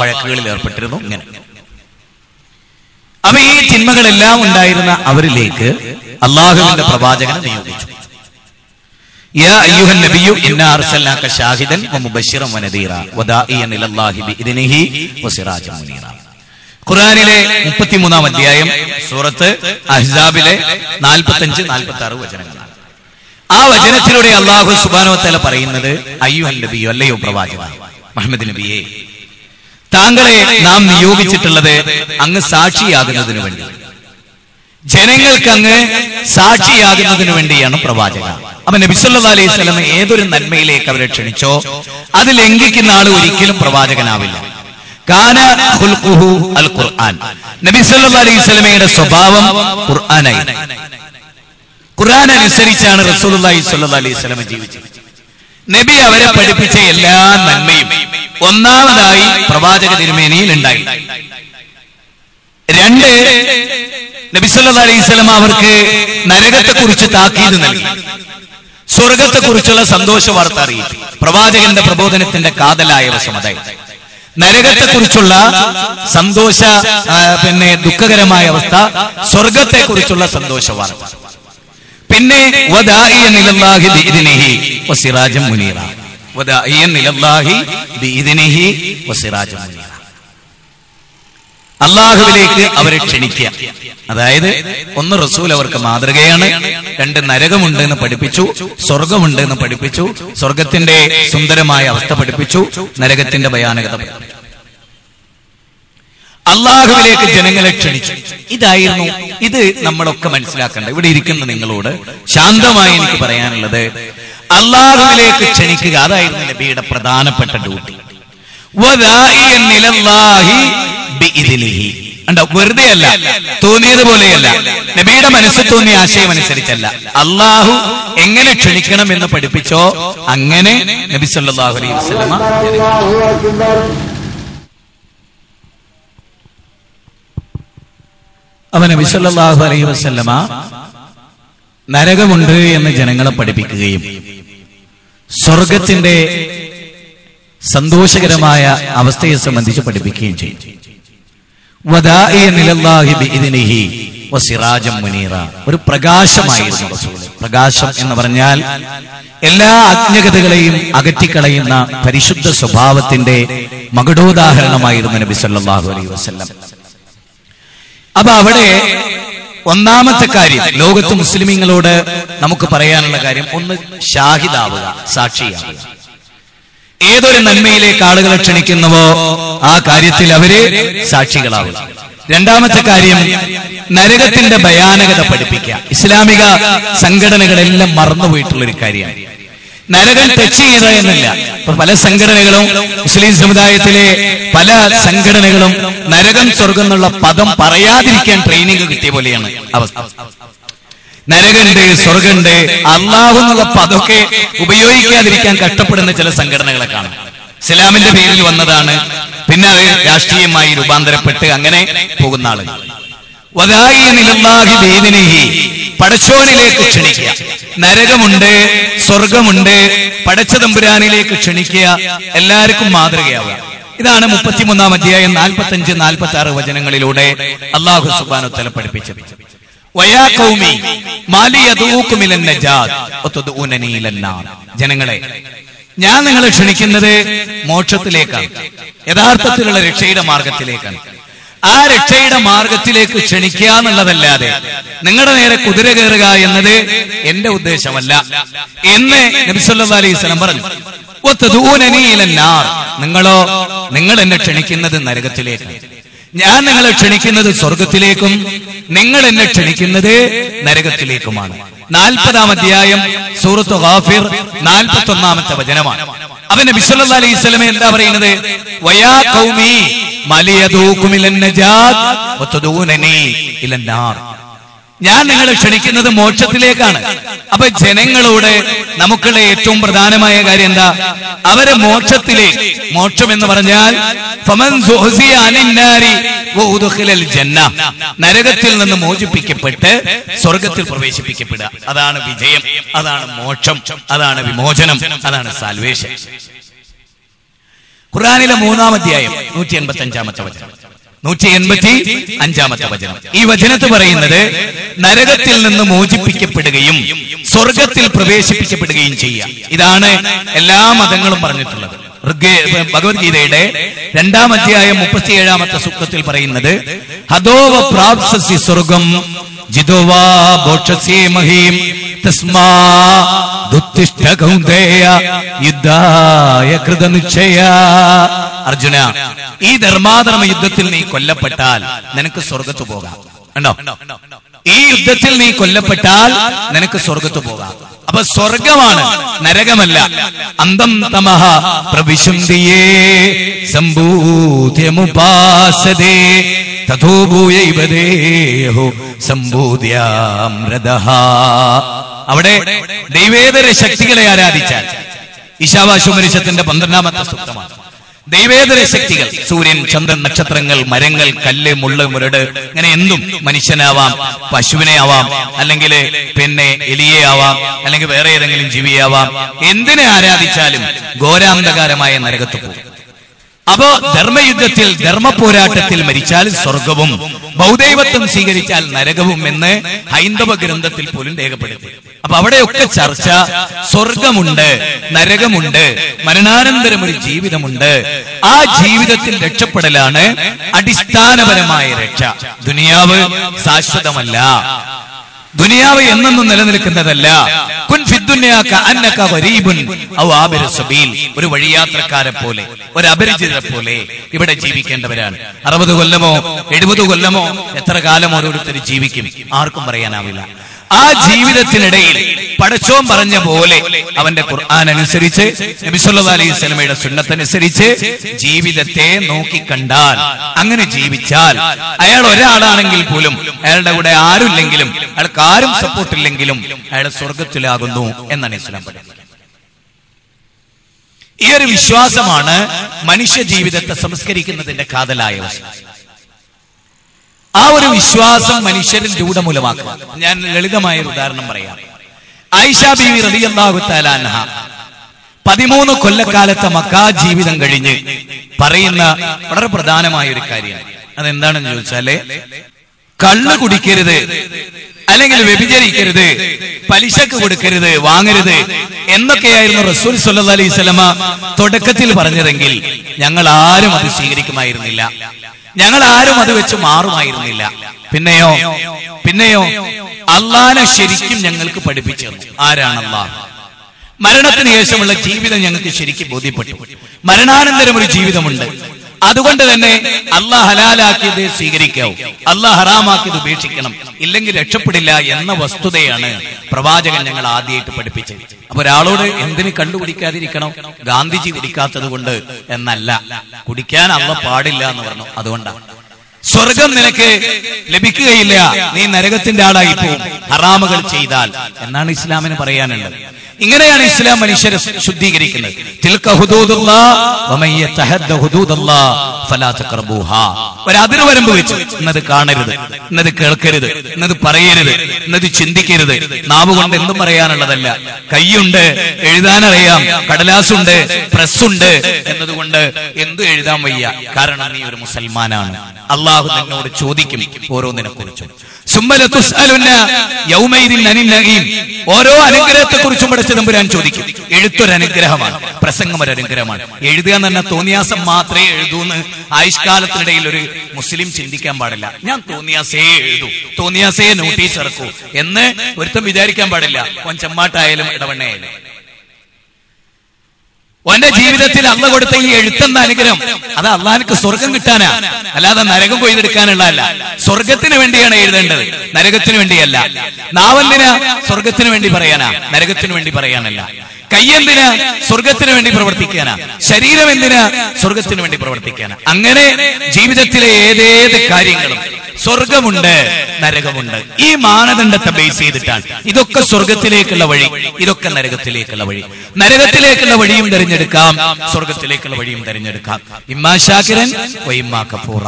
വഴക്കുകളിൽ ഏർപ്പെട്ടിരുന്നു. ഇങ്ങനെ. അപ്പൊ ഈ തിന്മകളെല്ലാം ഉണ്ടായിരുന്ന അവരിലേക്ക് അള്ളാഹുവിന്റെ പ്രവാചകനെ നിയോഗിച്ചു. യാ മുപ്പത്തിമൂന്നാം നബിയു അർസൽനാക ഷാഹിദൻ വമുബശ്ശിറൻ വനദീറ വദാഇയൻ ഇലല്ലാഹി ബിഇദ്നിഹി വസിറാജൻ മുനീറ. ഖുർആനിലെ 33 അധ്യായം സൂറത്ത് അഹ്സാബിലെ 45 46 വചനങ്ങളാണ്. ആ വചനത്തിലൂടെ അള്ളാഹു സുബാനോ തല പറയുന്നത് അയ്യുഹൻ നബിയോ അല്ലയോ പ്രവാചക മുഹമ്മദ് നബിയെ താങ്കളെ നാം നിയോഗിച്ചിട്ടുള്ളത് അങ്ങ് സാക്ഷിയാകുന്നതിന് വേണ്ടി. ജനങ്ങൾക്ക് അങ്ങ് സാക്ഷിയാകുന്നതിന് വേണ്ടിയാണ് പ്രവാചകൻ. അപ്പൊ നബിസല്ലാ അലൈഹി സ്വലം ഏതൊരു നന്മയിലേക്ക് അവരെ ക്ഷണിച്ചോ അത് ലംഘിക്കുന്ന ആൾ ഒരിക്കലും പ്രവാചകനാവില്ല. അൽ ഖുർആൻ നബി അലൈഹി വസല്ലമയുടെ സ്വഭാവം ഖുർആനായി. ഖുർആൻ അനുസരിച്ചാണ് റസൂലുള്ളാഹി അലൈഹി വസല്ലം ജീവിച്ചത്. നബി അവരെ പഠിപ്പിച്ച എല്ലാ നന്മയും ഒന്നാമതായി പ്രവാചക തിരുമേനിയിൽ ഉണ്ടായി. രണ്ട് നബിസല്ലാ അലൈഹി സ്വലം അവർക്ക് നരകത്തെ കുറിച്ച് താക്കീത് നൽകി. സ്വർഗത്തെ കുറിച്ചുള്ള സന്തോഷ വാർത്ത അറിയിച്ചു. പ്രവാചകന്റെ പ്രബോധനത്തിന്റെ കാതലായ വശം അതായത് നരകത്തെ കുറിച്ചുള്ള സന്തോഷ പിന്നെ ദുഃഖകരമായ അവസ്ഥ സ്വർഗത്തെ കുറിച്ചുള്ള സന്തോഷ വാർത്ത. പിന്നെ വദാഇയൻ ഇലല്ലാഹി ബിഇദ്നിഹി മുനീറ. അള്ളാഹുവിലേക്ക് അവരെ ക്ഷണിക്കുക അതായത് ഒന്ന് റസൂൽ അവർക്ക് മാതൃകയാണ് രണ്ട് നരകമുണ്ട് എന്ന് പഠിപ്പിച്ചു സ്വർഗമുണ്ട് എന്ന് പഠിപ്പിച്ചു സ്വർഗത്തിന്റെ സുന്ദരമായ അവസ്ഥ പഠിപ്പിച്ചു നരകത്തിന്റെ ഭയാനകത പഠിപ്പിച്ചു. അള്ളാഹുവിലേക്ക് ജനങ്ങളെ ക്ഷണിച്ചു. ഇതായിരുന്നു ഇത് നമ്മളൊക്കെ മനസ്സിലാക്കേണ്ട ഇവിടെ ഇരിക്കുന്ന നിങ്ങളോട് ശാന്തമായി എനിക്ക് പറയാനുള്ളത്. അള്ളാഹുവിലേക്ക് ക്ഷണിക്കുക. അതായിരുന്നു നബിയുടെ പ്രധാനപ്പെട്ട ഡ്യൂട്ടി. വെറുതെ അല്ല തോന്നിയത് പോലെയല്ല നബിയുടെ മനസ്സ് തോന്നിയ ആശയം അനുസരിച്ചല്ല. അള്ളാഹു എങ്ങനെ ക്ഷണിക്കണം എന്ന് പഠിപ്പിച്ചോ അങ്ങനെ നബി സല്ലല്ലാഹു അലൈഹി വസല്ലമ അവൻ നബി സല്ലല്ലാഹു അലൈഹി വസല്ലമ നരകമുണ്ട് എന്ന് ജനങ്ങളെ പഠിപ്പിക്കുകയും സ്വർഗത്തിന്റെ സന്തോഷകരമായ അവസ്ഥയെ സംബന്ധിച്ച് പഠിപ്പിക്കുകയും ചെയ്യും ഒരു പ്രകാശമായിരുന്നു പ്രകാശം എന്ന് പറഞ്ഞാൽ എല്ലാ അജ്ഞകതകളെയും അകറ്റിക്കളയുന്ന പരിശുദ്ധ സ്വഭാവത്തിന്റെ മകുടോദാഹരണമായിരുന്നു നബി സല്ലല്ലാഹു അലൈഹി വസല്ലം. അപ്പൊ അവിടെ ഒന്നാമത്തെ കാര്യം ലോകത്ത് മുസ്ലിമീങ്ങളോട് നമുക്ക് പറയാനുള്ള കാര്യം ഒന്ന് ഷാഹിദാവുക സാക്ഷിയാവുക. ഏതൊരു നന്മയിലേക്ക് ആളുകളെ ക്ഷണിക്കുന്നുവോ ആ കാര്യത്തിൽ അവർ സാക്ഷികളാവുക. രണ്ടാമത്തെ കാര്യം നരകത്തിന്റെ ഭയാനകത പഠിപ്പിക്കുക. ഇസ്ലാമിക സംഘടനകളെല്ലാം മറന്നുപോയിട്ടുള്ള ഒരു കാര്യമാണ്. നരകം ടച്ച് ചെയ്ത എന്നല്ല. ഇപ്പൊ പല സംഘടനകളും മുസ്ലിം സമുദായത്തിലെ പല സംഘടനകളും നരകം സ്വർഗം എന്നുള്ള പദം പറയാതിരിക്കാൻ ട്രെയിനിങ് കിട്ടിയ പോലെയാണ് അവസ്ഥ. നരകണ്ട് സ്വർഗണ്ട് അള്ളാഹു എന്നുള്ള പദമൊക്കെ ഉപയോഗിക്കാതിരിക്കാൻ കഷ്ടപ്പെടുന്ന ചില സംഘടനകളെ കാണാം. ഇസ്ലാമിന്റെ പേരിൽ വന്നതാണ്. പിന്നെ അത് രാഷ്ട്രീയമായി രൂപാന്തരപ്പെട്ട് അങ്ങനെ പോകുന്ന ആളുകൾ. പടച്ചോനിലേക്ക് ക്ഷണിക്കുക. നരകമുണ്ട് സ്വർഗമുണ്ട് പടച്ച തമ്പുരാനിലേക്ക് ക്ഷണിക്കുക. എല്ലാവർക്കും മാതൃകയാവുക. ഇതാണ് മുപ്പത്തിമൂന്നാം അധ്യായം നാൽപ്പത്തി അഞ്ച് നാൽപ്പത്തി ആറ് വചനങ്ങളിലൂടെ അള്ളാഹു സുബാനു തല പഠിപ്പിച്ചത്. ജനങ്ങളെ ഞാൻ നിങ്ങളെ ക്ഷണിക്കുന്നത് മോക്ഷത്തിലേക്കാണ് യഥാർത്ഥത്തിലുള്ള രക്ഷയുടെ മാർഗത്തിലേക്കാണ്. ആ രക്ഷയുടെ മാർഗത്തിലേക്ക് ക്ഷണിക്കുക എന്നുള്ളതല്ലാതെ നിങ്ങളുടെ നേരെ കുതിര കയറുക എന്നത് എന്റെ ഉദ്ദേശമല്ല. എന്ന് നബിസല്ലാ അലൈഹി പറഞ്ഞു. നിങ്ങളോ നിങ്ങൾ എന്നെ ക്ഷണിക്കുന്നത് നരകത്തിലേക്ക് ഞാൻ നിങ്ങളെ ക്ഷണിക്കുന്നത് സ്വർഗത്തിലേക്കും നിങ്ങൾ എന്നെ ക്ഷണിക്കുന്നത് നരകത്തിലേക്കുമാണ്. നാൽപ്പതാം അധ്യായം സൂറത്ത് ഗാഫിർ നാൽപ്പത്തി ഒന്നാമത്തെ വചനമാണ് അവന്റെ ബിസ്വല്ലാ അലൈഹി സ്വലമെ എന്താ പറയുന്നത്? വയാ കൗമി ഞാൻ നിങ്ങളെ ക്ഷണിക്കുന്നത് മോക്ഷത്തിലേക്കാണ്. അപ്പൊ ജനങ്ങളോട് നമുക്കുള്ള ഏറ്റവും പ്രധാനമായ കാര്യം എന്താ? അവരെ മോക്ഷത്തിലേക്ക് മോക്ഷം എന്ന് പറഞ്ഞാൽ നരകത്തിൽ നിന്ന് മോചിപ്പിക്കപ്പെട്ട് സ്വർഗത്തിൽ പ്രവേശിപ്പിക്കപ്പെടുക. അതാണ് വിജയം അതാണ് മോക്ഷം അതാണ് വിമോചനം അതാണ് സാൽവേഷൻ. ഖുറാനിലെ മൂന്നാം അധ്യായം നൂറ്റി എൺപത്തി അഞ്ചാമത്തെ വചനം. നൂറ്റി എൺപത്തി അഞ്ചാമത്തെ വചനം. ഈ വചനത്ത് പറയുന്നത് നരകത്തിൽ നിന്ന് മോചിപ്പിക്കപ്പെടുകയും സ്വർഗത്തിൽ പ്രവേശിപ്പിക്കപ്പെടുകയും ചെയ്യുക. ഇതാണ് എല്ലാ മതങ്ങളും പറഞ്ഞിട്ടുള്ളത്. ഭഗവത്ഗീതയുടെ രണ്ടാം അധ്യായം മുപ്പത്തിയേഴാമത്തെ സൂക്തത്തിൽ പറയുന്നത് ഹതോവ പ്രാപ്സസി സ്വർഗം അർജുന ഈ ധർമാധർമ്മ യുദ്ധത്തിൽ നീ കൊല്ലപ്പെട്ടാൽ നിനക്ക് സ്വർഗത്ത് പോകാം. ഉണ്ടോ ഈ യുദ്ധത്തിൽ നീ കൊല്ലപ്പെട്ടാൽ നിനക്ക് സ്വർഗത്ത് പോകാം. അപ്പൊ സ്വർഗമാണ് നരകമല്ല. അന്തം തമഹ പ്രവിശുന്തിയേ സംഭൂത്യമുപാസതേ അവിടെ ദൈവേതര ശക്തികളെ ആരാധിച്ചാൽ ഈശാവാശുമരിശത്തിന്റെ പന്ത്രണ്ടാമത്തെ സൂക്തമാണ്. ദൈവേതര ശക്തികൾ സൂര്യൻ ചന്ദ്രൻ നക്ഷത്രങ്ങൾ മരങ്ങൾ കല്ല് മുള്ള് മുരട് ഇങ്ങനെ എന്തും മനുഷ്യനാവാം പശുവിനെ ആവാം അല്ലെങ്കിൽ പിന്നെ എലിയെ ആവാം അല്ലെങ്കിൽ വേറെ ഏതെങ്കിലും ജീവിയാവാം എന്തിനെ ആരാധിച്ചാലും ഘോരാന്തകാരമായ നരകത്ത് പോകും. അപ്പോ ധർമ്മയുദ്ധത്തിൽ ധർമ്മ പോരാട്ടത്തിൽ മരിച്ചാൽ സ്വർഗവും ബൗദൈവത്വം സ്വീകരിച്ചാൽ നരകവും എന്ന് ഹൈന്ദവ ഗ്രന്ഥത്തിൽ പോലും രേഖപ്പെടുത്തി. അപ്പൊ അവിടെയൊക്കെ ചർച്ച സ്വർഗമുണ്ട് നരകമുണ്ട് മരണാനന്തരം ഒരു ജീവിതമുണ്ട്. ആ ജീവിതത്തിൽ രക്ഷപ്പെടലാണ് അടിസ്ഥാനപരമായ രക്ഷ. ദുനിയാവ് ശാശ്വതമല്ല. ദുനിയാവ് എന്നെന്നും നിലനിൽക്കുന്നതല്ല. ഒരു വഴിയാത്രക്കാരെ പോലെ ഒരു അപരിചിതരെ പോലെ ഇവിടെ ജീവിക്കേണ്ടവരാണ്. അറുപത് കൊല്ലമോ എഴുപത് കൊല്ലമോ എത്ര കാലം ഓരോരുത്തർ ജീവിക്കും. ആർക്കും പറയാനാവില്ല. ആ ജീവിതത്തിനിടയിൽ പടച്ചോൻ പറഞ്ഞ പോലെ അവന്റെ ഖുർആൻ അനുസരിച്ച് നബിസല്ലാ അലൈഹി സുന്നത്തനുസരിച്ച് ജീവിതത്തെ നോക്കിക്കണ്ടാൽ അങ്ങനെ ജീവിച്ചാൽ അയാൾ ഒരാളാണെങ്കിൽ പോലും അയാളുടെ കൂടെ ആരുമില്ലെങ്കിലും അയാൾക്ക് ആരും സപ്പോർട്ടില്ലെങ്കിലും അയാൾ സ്വർഗത്തിലാകുന്നു എന്നാണ് ഇസ്ലാം പഠിക്കുന്നത് ഈ ഒരു വിശ്വാസമാണ് മനുഷ്യ ജീവിതത്തെ സംസ്കരിക്കുന്നതിന്റെ കാതലായ ആ ഒരു വിശ്വാസം മനുഷ്യരിൽ രൂഢമൂലമാക്കുക. ഞാൻ ലളിതമായ ഒരു ഉദാഹരണം പറയാം. ആയിഷ ബീവി റളിയല്ലാഹു തആല അൻഹ. പതിമൂന്ന് കൊല്ലക്കാലത്തെ മക്കാ ജീവിതം കഴിഞ്ഞ് പറയുന്ന വളരെ പ്രധാനമായ ഒരു കാര്യമാണ് അതെന്താണെന്ന് ചോദിച്ചാൽ കള്ള് കുടിക്കരുത് അല്ലെങ്കിൽ വ്യഭിചരിക്കരുത് പലിശക്ക് കൊടുക്കരുത് വാങ്ങരുത് എന്നൊക്കെയായിരുന്നു റസൂൽ സല്ല അലൈഹി സ്വലമ തുടക്കത്തിൽ പറഞ്ഞതെങ്കിൽ ഞങ്ങൾ ആരും അത് സ്വീകരിക്കുമായിരുന്നില്ല. ഞങ്ങൾ ആരും അത് വെച്ച് മാറുമായിരുന്നില്ല. പിന്നെയോ? പിന്നെയോ? അള്ളാനെ ശരിക്കും ഞങ്ങൾക്ക് പഠിപ്പിച്ചു തന്നു. ആരാണ് അള്ളാഹ് മരണത്തിന് ശേഷമുള്ള ജീവിതം ഞങ്ങൾക്ക് ശരിക്കും ബോധ്യപ്പെട്ടു. മരണാനന്തരം ഒരു ജീവിതമുണ്ട്. അതുകൊണ്ട് തന്നെ അള്ളാഹ് ഹലാലാക്കിയത് സ്വീകരിക്കാവൂ. അള്ളാഹ് ഹറാമാക്കിയത് ഉപേക്ഷിക്കണം. ഇല്ലെങ്കിൽ രക്ഷപ്പെടില്ല എന്ന വസ്തുതയാണ് പ്രവാചകൻ ഞങ്ങൾ ആദ്യമായിട്ട് പഠിപ്പിച്ചത്. അപ്പൊ ഒരാളോട് എന്തിന് കണ്ടുപിടിക്കാതിരിക്കണം? ഗാന്ധിജി കുടിക്കാത്തത് കൊണ്ട് എന്നല്ല. കുടിക്കാൻ അള്ള പാടില്ല എന്ന് പറഞ്ഞു. അതുകൊണ്ടാണ് സ്വർഗം നിനക്ക് ലഭിക്കുകയില്ല. നീ നരകത്തിന്റെ ആളായി പോകും ഹറാമുകൾ ചെയ്താൽ. എന്നാണ് ഇസ്ലാമിന് പറയാനുള്ളത്. ഇങ്ങനെയാണ് ഇസ്ലാം മനുഷ്യരെ ശുദ്ധീകരിക്കുന്നത്. തിൽക വരമ്പ് വെച്ചു ഇന്നത് കാണരുത് ഇന്നത് കേൾക്കരുത് ഇന്നത് പറയരുത് ഇന്നത് ചിന്തിക്കരുത്. നാവ് കൊണ്ട് എന്തും പറയാനുള്ളതല്ല. കൈയുണ്ട് എഴുതാനറിയാം കടലാസുണ്ട് പ്രസ്സുണ്ട് എന്നതുകൊണ്ട് എന്ത് എഴുതാൻ വയ്യ. കാരണം നീ ഒരു മുസൽമാനാണ്. അള്ളാഹു നിന്നോട് ചോദിക്കും ഓരോന്നിനെ കുറിച്ചും ഓരോ അനുഗ്രഹത്തെ കുറിച്ചും പഠിച്ച തമ്പുരാൻ ചോദിക്കും. എഴുത്തൊരനുഗ്രഹമാണ്. പ്രസംഗം ഒരു അനുഗ്രഹമാണ് എഴുതുക തന്നെ തോന്നിയാസം മാത്രമേ എഴുതൂ എന്ന് ആയുഷ്കാലത്തിനിടയിൽ ഒരു മുസ്ലിം ചിന്തിക്കാൻ പാടില്ല. ഞാൻ തോന്നിയാസേ എഴുതൂ. തോന്നിയാസേ നോട്ടീസ് ഇറക്കൂ. എന്ന് ഒരുത്തം വിചാരിക്കാൻ പാടില്ല. ഓൻ ചെമ്മാട്ടായാലും ഇടവണ്ണയായാലും. ഓന്റെ ജീവിതത്തിൽ അള്ള കൊടുത്ത ഈ എഴുത്തെന്ന അനുഗ്രഹം അത് അള്ളാഹിക്ക് സ്വർഗം കിട്ടാനാ. അല്ലാതെ നരകം കൊയ്തെടുക്കാനുള്ളതല്ല. സ്വർഗത്തിന് വേണ്ടിയാണ് എഴുതേണ്ടത്. നരകത്തിന് വേണ്ടിയല്ല. നാവെന്തിന? സ്വർഗത്തിന് വേണ്ടി പറയാനാ. നരകത്തിന് വേണ്ടി പറയാനല്ല. കയ്യെന്തിന് സ്വർഗത്തിന് വേണ്ടി പ്രവർത്തിക്കാനാ. ശരീരം എന്തിനാ? സ്വർഗത്തിന് വേണ്ടി പ്രവർത്തിക്കാനാ. അങ്ങനെ ജീവിതത്തിലെ ഏതേത് കാര്യങ്ങളും സ്വർഗമുണ്ട് നരകമുണ്ട്. ഈ മാനദണ്ഡത്തെ ബേസ് ചെയ്തിട്ടാണ്. ഇതൊക്കെ സ്വർഗത്തിലേക്കുള്ള വഴി ഇതൊക്കെ നരകത്തിലേക്കുള്ള വഴി. നരകത്തിലേക്കുള്ള വഴിയും തിരഞ്ഞെടുക്കാം സ്വർഗത്തിലേക്കുള്ള വഴിയും തിരഞ്ഞെടുക്കാം. ഇമ്മാ ഷാക്കിരൻ വൈമ്മാ കഫൂറ.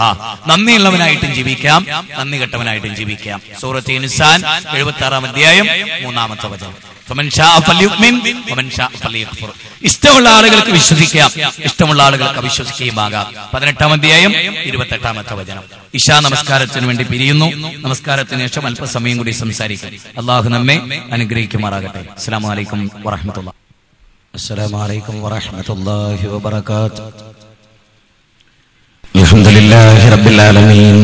നന്ദിയുള്ളവനായിട്ടും ജീവിക്കാം നന്ദി കെട്ടവനായിട്ടും ജീവിക്കാം. സൂറത്ത് ഇൻസാൻ എഴുപത്തി ആറാം അധ്യായം മൂന്നാമത്തെ വചനം. ഫമൻ ഷാ ഫല്യുമിൻ, വമൻ ഷാ ഫല്യക്ഫുർ. ഇഷ്ടമുള്ള ആളുകൾക്ക് വിശ്വസിക്കാം ഇഷ്ടമുള്ള ആളുകൾക്ക് അവിശ്വസിക്കുകയുമാകാം പതിനെട്ടാം അധ്യായം ഇരുപത്തെട്ടാമത്തെ വചനം ഇഷാ നമസ്കാരത്തിന് വേണ്ടി പിരിയുന്നു നമസ്കാരത്തിന് ശേഷം അല്പസമയം കൂടി സംസാരിക്കും അള്ളാഹു നമ്മെ അനുഗ്രഹിക്കുമാറാകട്ടെ അസ്സാം വലൈക്കും വറഹമത്തുള്ള السلام عليكم ورحمة الله وبركاته الحمد لله رب العالمين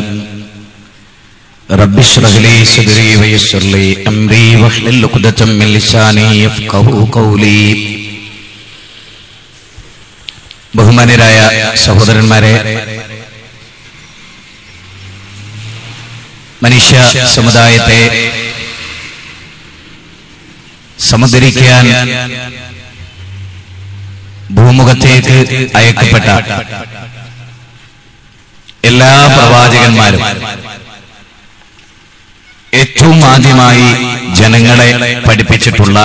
رب اشرح لي صدري ويسر لي أمري واحلل عقدة من لساني يفقه قولي ബഹുമാനരായ സഹോദരന്മാരെ മനുഷ്യ സമുദായത്തെ സമുദ്രിക്കാൻ ഭൂമുഖത്തേക്ക് അയക്കപ്പെട്ട എല്ലാ പ്രവാചകന്മാരും ഏറ്റവും ആദ്യമായി ജനങ്ങളെ പഠിപ്പിച്ചിട്ടുള്ള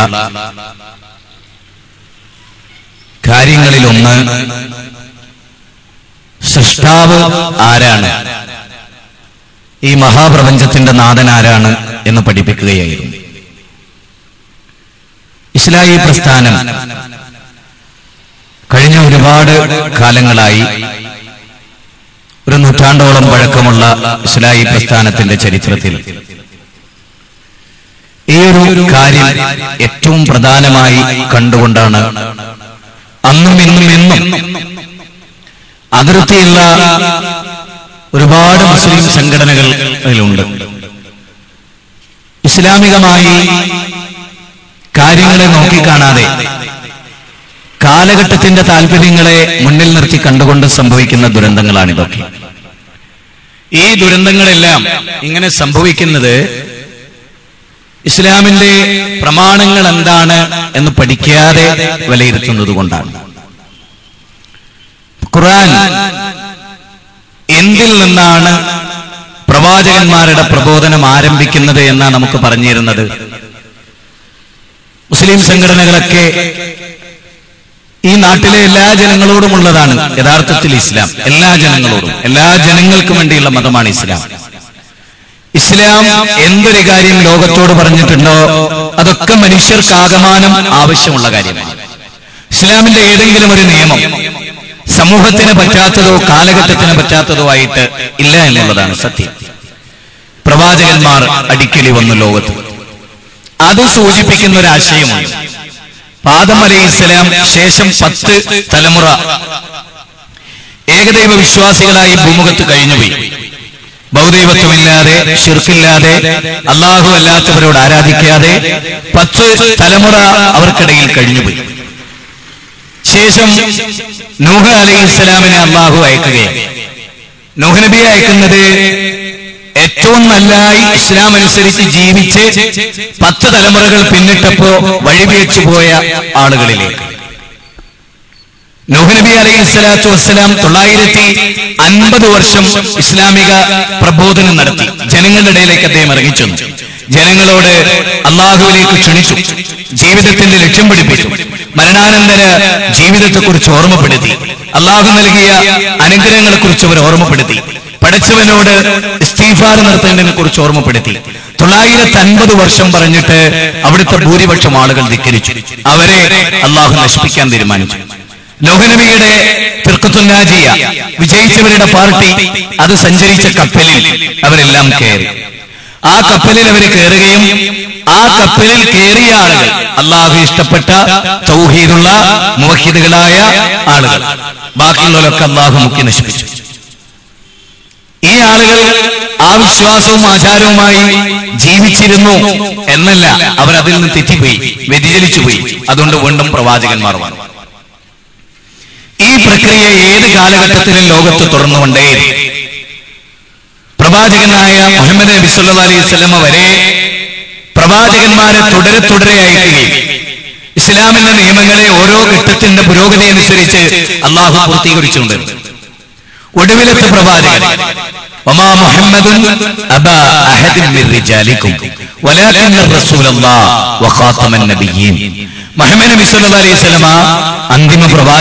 കാര്യങ്ങളിലൊന്ന് സൃഷ്ടാവ് ആരാണ്? ഈ മഹാപ്രപഞ്ചത്തിന്റെ നാഥൻ ആരാണ് എന്ന് പഠിപ്പിക്കുകയായിരുന്നു. ഇസ്ലായി പ്രസ്ഥാനം കഴിഞ്ഞ ഒരുപാട് കാലങ്ങളായി ഒരു നൂറ്റാണ്ടോളം പഴക്കമുള്ള ഇസ്ലായി പ്രസ്ഥാനത്തിന്റെ ചരിത്രത്തിൽ. ഈ ഒരു കാര്യം ഏറ്റവും പ്രധാനമായി കണ്ടുകൊണ്ടാണ്. അന്നും ഇന്നും എന്നും അതിർത്തിയുള്ള ഒരുപാട് മുസ്ലിം സംഘടനകൾ അതിലുണ്ട്. ഇസ്ലാമികമായി കാര്യങ്ങളെ നോക്കിക്കാണാതെ കാലഘട്ടത്തിന്റെ താല്പര്യങ്ങളെ മുന്നിൽ നിർത്തി കണ്ടുകൊണ്ട് സംഭവിക്കുന്ന ദുരന്തങ്ങളാണിതൊക്കെ. ഈ ദുരന്തങ്ങളെല്ലാം ഇങ്ങനെ സംഭവിക്കുന്നത് ഇസ്ലാമിന്റെ പ്രമാണങ്ങൾ എന്താണ് എന്ന് പഠിക്കാതെ വിലയിരുത്തുന്നത് കൊണ്ടാണ്. ഖുർആൻ എന്തിൽ നിന്നാണ് പ്രവാചകന്മാരുടെ പ്രബോധനം ആരംഭിക്കുന്നത് എന്നാണ് നമുക്ക് പറഞ്ഞിരുന്നത്. മുസ്ലിം സംഘടനകളൊക്കെ ഈ നാട്ടിലെ എല്ലാ ജനങ്ങളോടുമുള്ളതാണ്. യഥാർത്ഥത്തിൽ ഇസ്ലാം. എല്ലാ ജനങ്ങളോടും. എല്ലാ ജനങ്ങൾക്കും വേണ്ടിയുള്ള മതമാണ് ഇസ്ലാം. ഇസ്ലാം എന്തൊരു കാര്യം ലോകത്തോട് പറഞ്ഞിട്ടുണ്ടോ? അതൊക്കെ മനുഷ്യർക്ക് ആകമാനം ആവശ്യമുള്ള കാര്യമാണ്. ഇസ്ലാമിന്റെ ഏതെങ്കിലും ഒരു നിയമം സമൂഹത്തിന് പറ്റാത്തതോ കാലഘട്ടത്തിന് പറ്റാത്തതോ ആയിട്ട് ഇല്ല എന്നുള്ളതാണ് സത്യം. പ്രവാചകന്മാർ അടിക്കലി വന്നു ലോകത്ത്. അത് സൂചിപ്പിക്കുന്ന ഒരു ആശയമാണ്. പാദം അലൈഹി ഇസ്ലാം ശേഷം പത്ത് തലമുറ ഏകദൈവ വിശ്വാസികളായി ഭൂമുഖത്ത് കഴിഞ്ഞുപോയി. ബൗദൈവത്വമില്ലാതെ ഷിർക്കില്ലാതെ അള്ളാഹു അല്ലാത്തവരോട് ആരാധിക്കാതെ പത്ത് തലമുറ അവർക്കിടയിൽ കഴിഞ്ഞുപോയി. ശേഷം നൂഹ അലൈഹി ഇസ്ലാമിനെ അള്ളാഹു അയക്കുകയാണ്. നൂഹ് നബിയെ അയക്കുന്നത് ഏറ്റവും നല്ലായി ഇസ്ലാം അനുസരിച്ച് ജീവിച്ച് പത്ത് തലമുറകൾ പിന്നിട്ടപ്പോ വഴിപിഴച്ചു പോയ ആളുകളിലേക്ക്. നബി അലൈഹി സ്വലാത്തു വസ്സലാം തൊള്ളായിരത്തി അൻപത് വർഷം ഇസ്ലാമിക പ്രബോധനം നടത്തി. ജനങ്ങളുടെ ഇടയിലേക്ക് അദ്ദേഹം ഇറങ്ങിച്ചെന്നു. ജനങ്ങളോട് അള്ളാഹുവിലേക്ക് ക്ഷണിച്ചു. ജീവിതത്തിന്റെ ലക്ഷ്യം പിടിപ്പിച്ചു മരണാനന്തര ജീവിതത്തെക്കുറിച്ച് ഓർമ്മപ്പെടുത്തി. അള്ളാഹു നൽകിയ അനുഗ്രഹങ്ങളെ കുറിച്ച് അവർ ഓർമ്മപ്പെടുത്തി. പഠിച്ചവനോട് ഇസ്തീഫാർ നടത്തേണ്ടതിനെ കുറിച്ച് ഓർമ്മപ്പെടുത്തി. തൊള്ളായിരത്തി അൻപത് വർഷം പറഞ്ഞിട്ട് അവിടുത്തെ ഭൂരിപക്ഷം ആളുകൾ ധിക്കരിച്ചു. അവരെ അള്ളാഹു നശിപ്പിക്കാൻ തീരുമാനിച്ചു. ലോഹനബിയുടെ തിർക്കത്തുന്നാജിയ വിജയിച്ചവരുടെ പാർട്ടി അത് സഞ്ചരിച്ച കപ്പലിൽ അവരെല്ലാം കയറി. ആ കപ്പലിൽ അവർ കയറുകയും ആ കപ്പലിൽ കയറിയ ആളുകൾ അള്ളാഹു ഇഷ്ടപ്പെട്ട തൗഹീദുള്ള മുവഹിദുകളായ ആളുകൾ. ബാക്കിയുള്ളവരൊക്കെ അള്ളാഹു മുക്കി നശിപ്പിച്ചു. ഈ ആളുകൾ ആ വിശ്വാസവും ആചാരവുമായി ജീവിച്ചിരുന്നു എന്നല്ല അവർ അതിൽ നിന്ന് തെറ്റിപ്പോയി വ്യതിചലിച്ചുപോയി. അതുകൊണ്ട് വീണ്ടും പ്രവാചകന്മാർ വന്നു. ഈ പ്രക്രിയ ഏത് കാലഘട്ടത്തിലും ലോകത്ത് തുറന്നുകൊണ്ടേ പ്രവാചകനായ മുഹമ്മദ് നബി അലൈഹി സ്വലമ വരെ പ്രവാചകന്മാരെ തുടരെ തുടരെ അയക്കുകയും ഇസ്ലാമിന്റെ നിയമങ്ങളെ ഓരോ ഘട്ടത്തിന്റെ പുരോഗതി അനുസരിച്ച് അള്ളാഹു പൂർത്തീകരിച്ചുകൊണ്ട് ഒടുവിലത്തെ പ്രവാചകൻ ഒമാ മുഹമ്മദും മിർ മുഹമ്മദ് നബി അലൈഹി വസല്ലമ അന്തിമ പ്രവാചകൻ